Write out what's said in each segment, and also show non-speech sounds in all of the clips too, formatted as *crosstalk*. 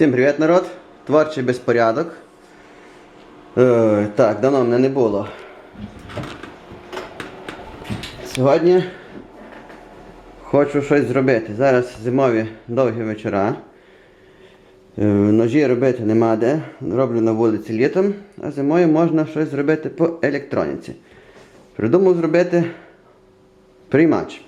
Всім привіт, народ! Творчий безпорядок. Е, так, давно мене не було. Сьогодні хочу щось зробити. Зараз зимові довгі вечора. Е, ножі робити нема де. Роблю на вулиці літом, а зимою можна щось зробити по електроніці. Придумав зробити приймач.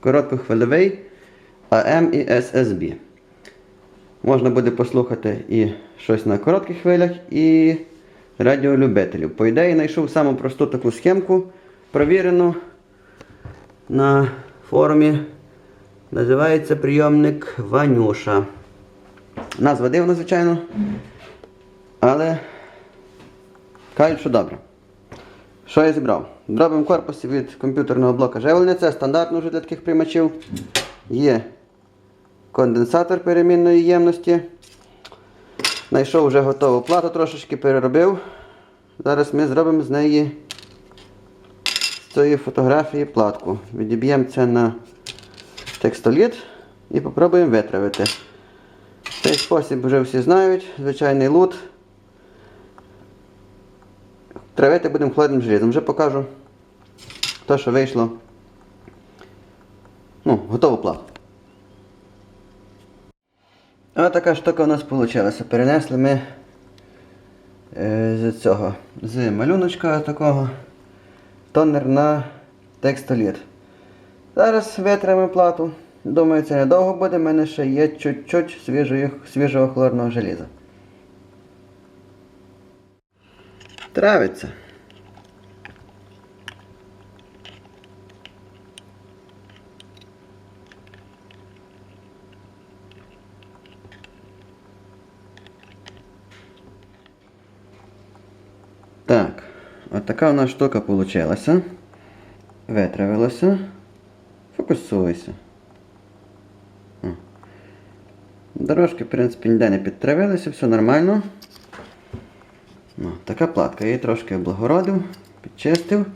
Короткохвильовий AM і SSB. Можна буде послухати і щось на коротких хвилях, і радіолюбителів. По ідеї, знайшов саму просту таку схемку, провірену на форумі. Називається прийомник Ванюша. Назва дивна, звичайно. Але кажуть, що добре. Що я зібрав? В дробовому корпусі від комп'ютерного блока живлення. Це стандартно вже для таких приймачів. Є конденсатор перемінної ємності. Знайшов вже готову плату, трошечки переробив. Зараз ми зробимо з неї з цієї фотографії платку. Відіб'ємо це на текстоліт і спробуємо витравити. Цей спосіб вже всі знають, звичайний лут. Травити будемо холодним желізом. Вже покажу те, що вийшло. Ну, готову плату. Ось така штука у нас вийшла. Перенесли ми е, з цього, з малюночка такого тонер на текстоліт. Зараз витримаємо плату. Думаю, це недовго буде, в мене ще є чуть-чуть свіжого хлорного желіза. Травиться. Так, от така у нас штука вийшла. Витравилася. Фокусуйся. О. Дорожки, в принципі, ніде не підтравилися, все нормально. Ну, така платка. Я її трошки облагородив, підчистив.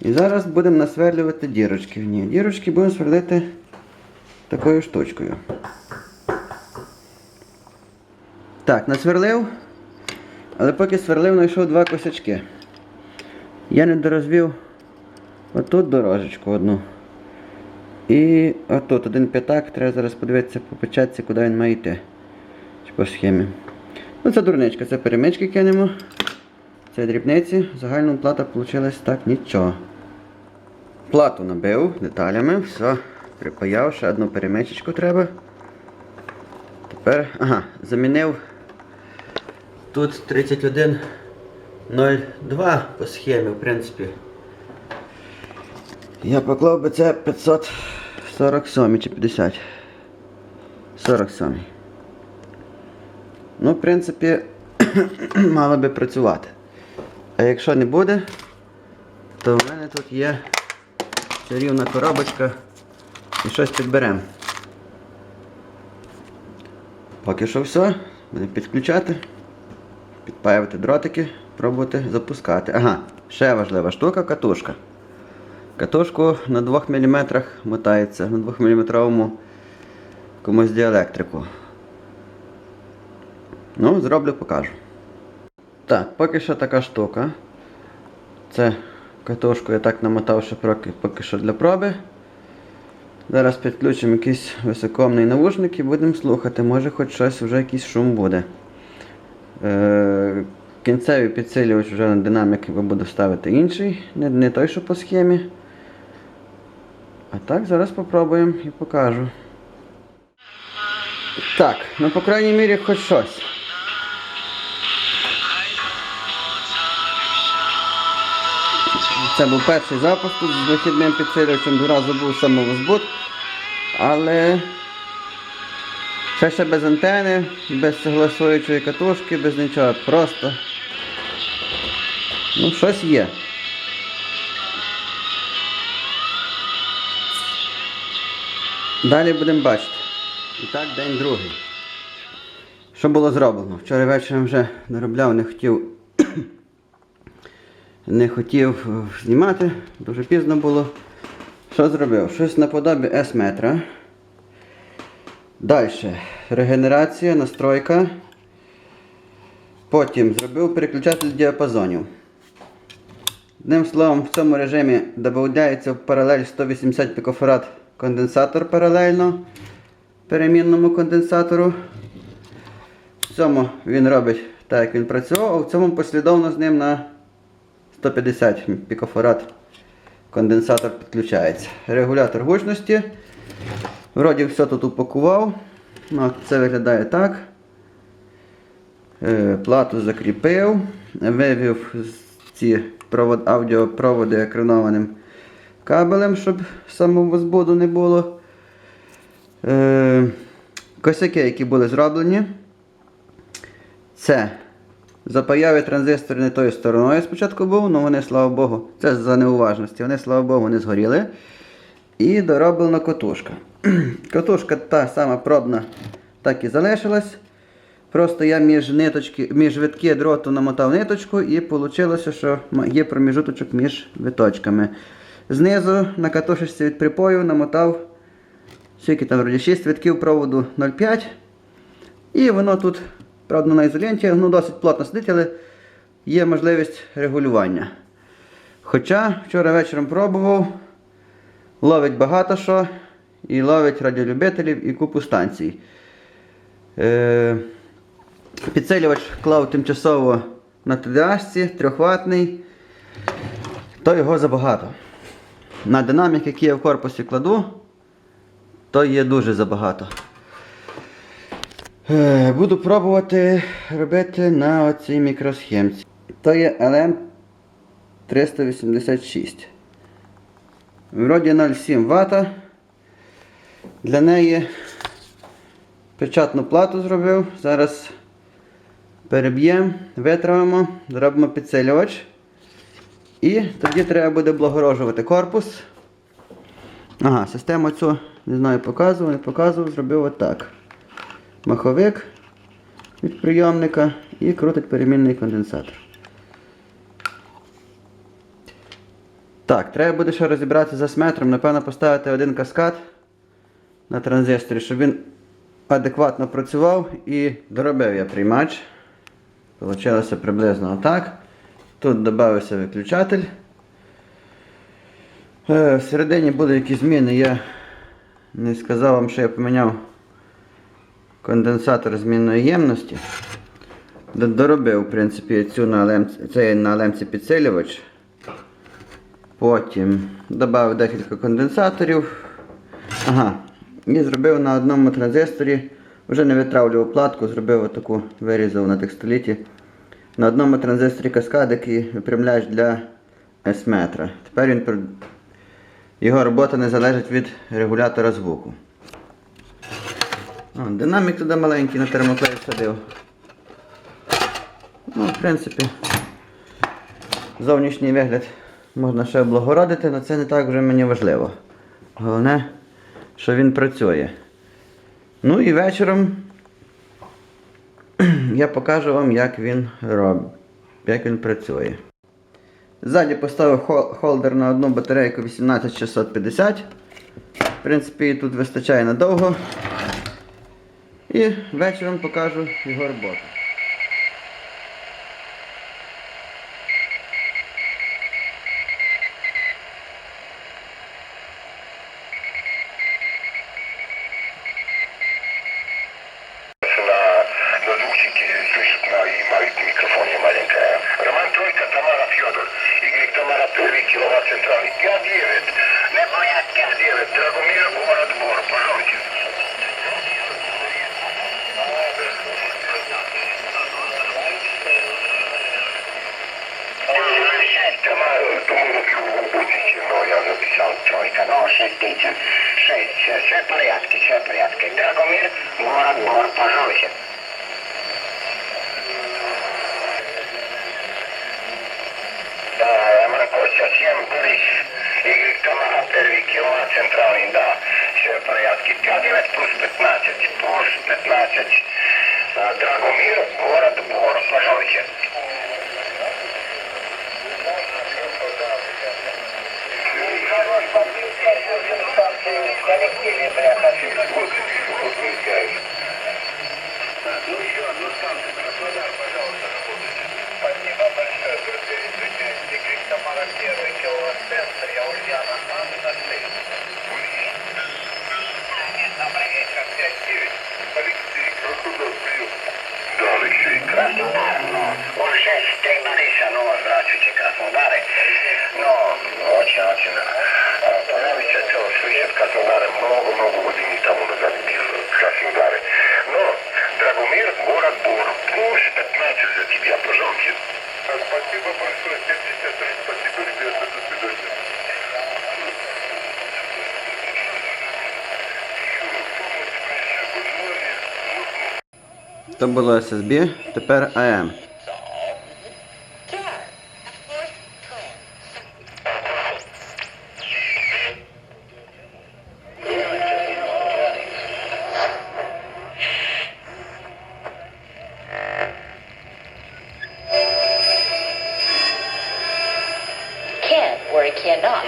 І зараз будемо насверлювати дірочки в ній. Дірочки будемо сверлити такою штучкою. Так, насверлив. Але поки сверлив, знайшов два косячки. Я не дорозвів отут дорожечку одну. І отут один п'ятак, треба зараз подивитися по печатці, куди він має йти. Чи по схемі. Ну це дурничка, це перемички кинемо. Це дрібниці. Загальна плата вийшла так нічого. Плату набив деталями, все, припаяв, ще одну перемичечку треба. Тепер, ага, замінив тут 31.02 по схемі, в принципі. Я поклав би це 547 чи 50. 47. Ну, в принципі, *clears throat* мало би працювати. А якщо не буде, то в мене тут є чарівна коробочка і щось підберемо. Поки що все, будемо підключати, підпаювати дротики, пробувати запускати. Ага, ще важлива штука катушка. Катушку на 2 мм мотається, на 2 мм комусь діелектрику. Ну, зроблю, покажу. Так, поки що така штука. Це катушку я так намотав, що поки що для проби. Зараз підключимо якийсь високомний навушник і будемо слухати, може хоч щось вже якийсь шум буде. Е, кінцевий підсилювач вже на динамік я буду ставити інший, не, не той, що по схемі. А так, зараз попробуємо і покажу. Так, ну по крайній мірі хоч щось. Це був перший запуск тут з вихідним підсилювачем, одразу був самовозбуд. Але ще ще без антени, без согласуючої катушки, без нічого. Просто ну, щось є. Далі будемо бачити. І так, день другий. Що було зроблено? Вчора вечором вже доробляв, не хотів *clears throat* не хотів е, знімати, дуже пізно було. Що зробив? Щось наподобі S-метра. Далі. Регенерація, настройка. Потім зробив переключатель діапазонів. Одним словом, в цьому режимі додається в паралель 180 пікофарад конденсатор паралельно перемінному конденсатору. В цьому він робить так, як він працював, а в цьому послідовно з ним на 150 пікофарад конденсатор підключається. Регулятор гучності. Вроді все тут упакував. Ну, це виглядає так. Е, Плату закріпив, вивів ці аудіопроводи екранованим кабелем, щоб самого збуду не було. Е, Косяки, які були зроблені. Це запаяві транзистори не тою стороною спочатку був, але вони, слава Богу, це за неуважності. Вони, слава Богу, не згоріли. І дороблена котушка. *clears throat* Котушка та сама пробна, так і залишилась. Просто я між ниточки, між витки дроту намотав ниточку і вийшло, що є проміжуточок між виточками. Знизу на катушечці від припою намотав скільки там вроді 6 витків проводу 0,5. І воно тут, правда, на ізоленті, ну досить плотно сидить, але є можливість регулювання. Хоча вчора вечором пробував, ловить багато що, і ловить радіолюбителів і купу станцій. Е, підсилювач клав тимчасово на TDH, трьохватний, то його забагато. На динамік, який я в корпусі кладу, то є дуже забагато. Е, Буду пробувати робити на оцій мікросхемці. То є LM 386. Вроді 0,7 Вт. Для неї печатну плату зробив. Зараз переб'ємо, витравимо, зробимо підсилювач. І тоді треба буде облагорожувати корпус. Ага, систему цю, не знаю, показував, не показував, зробив отак. Маховик від прийомника і крутить перемінний конденсатор. Так, треба буде ще розібратися за сметром, напевно, поставити один каскад на транзисторі, щоб він адекватно працював і доробив я приймач. Получилося приблизно отак. Тут додався виключатель. Е, Всередині будуть якісь зміни. Я не сказав вам, що я поміняв конденсатор змінної ємності. Доробив, в принципі, цю на лемці, цей на лемці підсилювач. Потім додав декілька конденсаторів. Ага. І зробив на одному транзисторі, вже не витравлював платку, зробив отаку, вирізав на текстоліті. На одному транзисторі каскадик і випрямляч для S-метра. Тепер він його робота не залежить від регулятора звуку. О, динамік туди маленький на термоклей всадив. Ну, в принципі, зовнішній вигляд можна ще облагородити, але це не так вже мені важливо. Головне, що він працює. Ну і вечором я покажу вам, як він робить, як він працює. Ззаді поставив холдер на одну батарейку 18650. В принципі, тут вистачає надовго. І вечором покажу його роботу. В порядке, все в порядке. Драгомир, город Бор. Пожалуйте. Да, я Маркося, 7 Борис. Игорь Тамара, первый киловатт центральный, да. Все в порядке. 5 плюс 15, плюс 15. Драгомир, город Бор, пожалуйте. Уже стремались, ну, здравствуйте, Краснодары. Но очень, очень э, понравится, что слышат Краснодары много-много времени тому назад бил Краснодары. Но, Драгомир, город Бор, плюс 15 за тебя, пожалуйста. Спасибо большое, 73, спасибо, ребята, до свидания. То було SSB, тепер AM. or it cannot.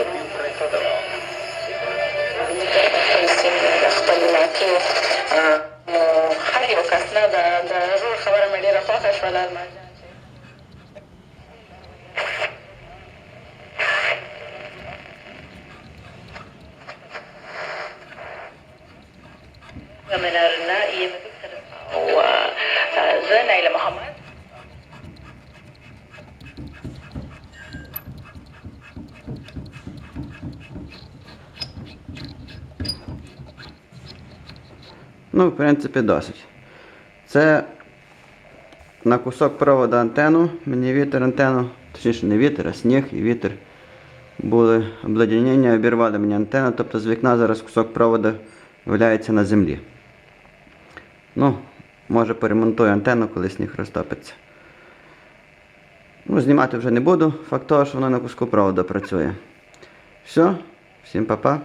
ومن الرنائي وزنا إلى محمد Ну, в принципі, досить. Це на кусок проводу антенну. Мені вітер антенну, точніше не вітер, а сніг і вітер. Були обледеніння, обірвали мені антенну, тобто з вікна зараз кусок проводу валяється на землі. Ну, може поремонтую антенну, коли сніг розтопиться. Ну, знімати вже не буду. Факт того, що воно на куску проводу працює. Все, всім па-па.